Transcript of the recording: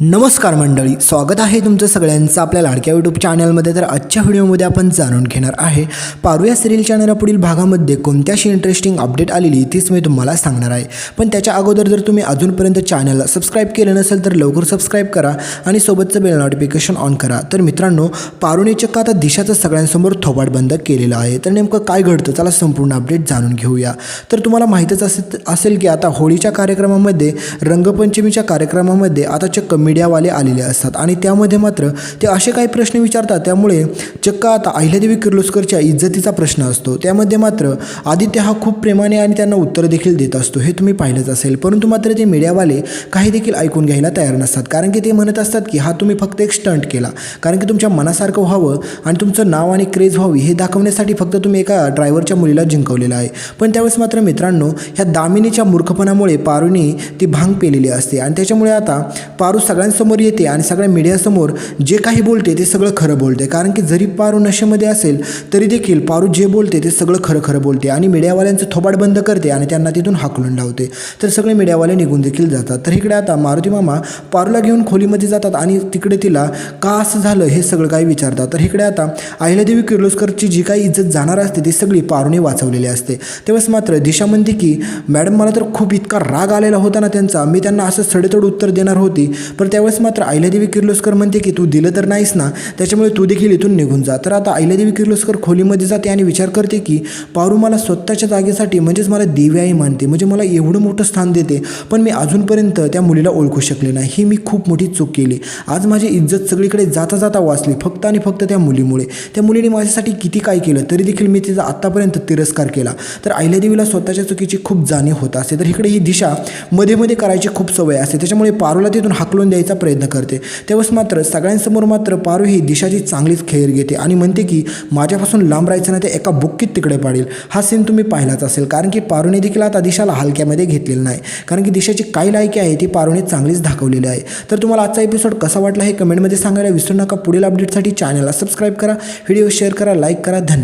नमस्कार मंडळी स्वागत आहे तुमचं सगळ्यांचं आपल्या लाडक्या यूट्यूब चॅनलमध्ये तर आजच्या व्हिडिओमध्ये आपण जाणून घेणार आहे पारूया सिरियलच्या सिरियल पुढील भागामध्ये कोणत्याशी इंटरेस्टिंग अपडेट आलेली तीच मी तुम्हाला सांगणार आहे. पण त्याच्या अगोदर जर तुम्ही अजूनपर्यंत चॅनलला सबस्क्राईब केलं नसेल तर लवकर सबस्क्राईब करा आणि सोबतचं बेल नोटिफिकेशन ऑन करा. तर मित्रांनो पारुने चक्क आता दिशाचं सगळ्यांसमोर थोबाड बंद केलेलं आहे. तर नेमकं काय घडतं त्याला संपूर्ण अपडेट जाणून घेऊया. तर तुम्हाला माहीतच असे असेल की आता होळीच्या कार्यक्रमामध्ये रंगपंचमीच्या कार्यक्रमामध्ये आता चक्क मीडियावाले आलेले असतात. आणि त्यामध्ये मात्र ते असे काही प्रश्न विचारतात त्यामुळे चक्क आता अहिल्यादेवी किर्लोस्करच्या इज्जतीचा प्रश्न असतो. त्यामध्ये मात्र आदित्य हा खूप प्रेमाने आणि त्यांना उत्तर देखील देत असतो. हे तुम्ही पाहिलंच असेल. परंतु मात्र ते मीडियावाले काही देखील ऐकून घ्यायला तयार नसतात. कारण की ते म्हणत असतात की हा तुम्ही फक्त एक स्टंट केला. कारण की तुमच्या मनासारखं व्हावं आणि तुमचं नाव आणि क्रेज व्हावी हे दाखवण्यासाठी फक्त तुम्ही एका ड्रायव्हरच्या मुलीला जिंकवलेलं आहे. पण त्यावेळेस मात्र मित्रांनो ह्या दामिनीच्या मूर्खपणामुळे पारूने ती भांग पेलेली असते. आणि त्याच्यामुळे आता पारू सगळ्यांसमोर येते आणि सगळ्या मीडियासमोर जे काही बोलते ते सगळं खरं बोलते. कारण की जरी पारू नशेमध्ये असेल तरी देखील पारू जे बोलते ते सगळं खरं खरं बोलते आणि मीडियावाल्यांचं थोबाड बंद करते आणि त्यांना तिथून हाकलून लावते. तर सगळे मीडियावाले निघून देखील जातात. तर इकडे आता मारुती मामा पारूला घेऊन खोलीमध्ये जातात आणि तिकडे तिला का असं झालं हे सगळं काही विचारतात. तर इकडे आता अहिल्यादेवी किर्लोस्करची जी काही इज्जत जाणार असते ती सगळी पारूने वाचवलेली असते. तेव्हाच मात्र दिशा म्हणते की मॅडम मला तर खूप इतका राग आलेला होता ना त्यांचा. मी त्यांना असं सडेतोड उत्तर देणार होती पण त्यावेळेस मात्र अहिल्यादेवी किर्लोस्कर म्हणते की तू दिलं तर नाहीस ना त्याच्यामुळे तू देखील इथून निघून जा. तर आता अहिल्यादेवी किर्लोस्कर खोलीमध्ये जाते आणि विचार करते की पारू मला स्वतःच्या जागेसाठी म्हणजेच मला देवी आई मानते म्हणजे मला एवढं मोठं स्थान देते पण मी अजूनपर्यंत त्या मुलीला ओळखू शकले नाही. ही मी खूप मोठी चूक केली. आज माझी इज्जत सगळीकडे जाता जाता वाचली फक्त आणि फक्त त्या मुलीमुळे. त्या मुलीने माझ्यासाठी किती काय केलं तरी देखील मी तिचा आत्तापर्यंत तिरस्कार केला. तर अहिल्यादेवीला स्वतःच्या चुकीची खूप जाणीव होत असते तर इकडे ही दिशा मध्ये मध्ये करायची खूप सवय असते. त्याच्यामुळे पारूला तिथून हाकलून द्यायचा प्रयत्न करते. तेव्हाच मात्र सगळ्यांसमोर मात्र पारू ही दिशाची चांगलीच खेळ घेते आणि म्हणते की माझ्यापासून लांब राहायचं नाही ते एका बुक्कीत तिकडे पाडेल. हा सीन तुम्ही पाहिलाच असेल. कारण की पारूने देखील आता दिशाला हलक्यामध्ये घेतलेलं नाही. कारण की दिशाची काय लायकी आहे ती पारूने चांगलीच दाखवलेली आहे. तर तुम्हाला आजचा एपिसोड कसा वाटला हे कमेंटमध्ये सांगायला विसरू नका. पुढील अपडेटसाठी चॅनलला सबस्क्राईब करा. व्हिडिओ शेअर करा लाईक करा. धन्यवाद.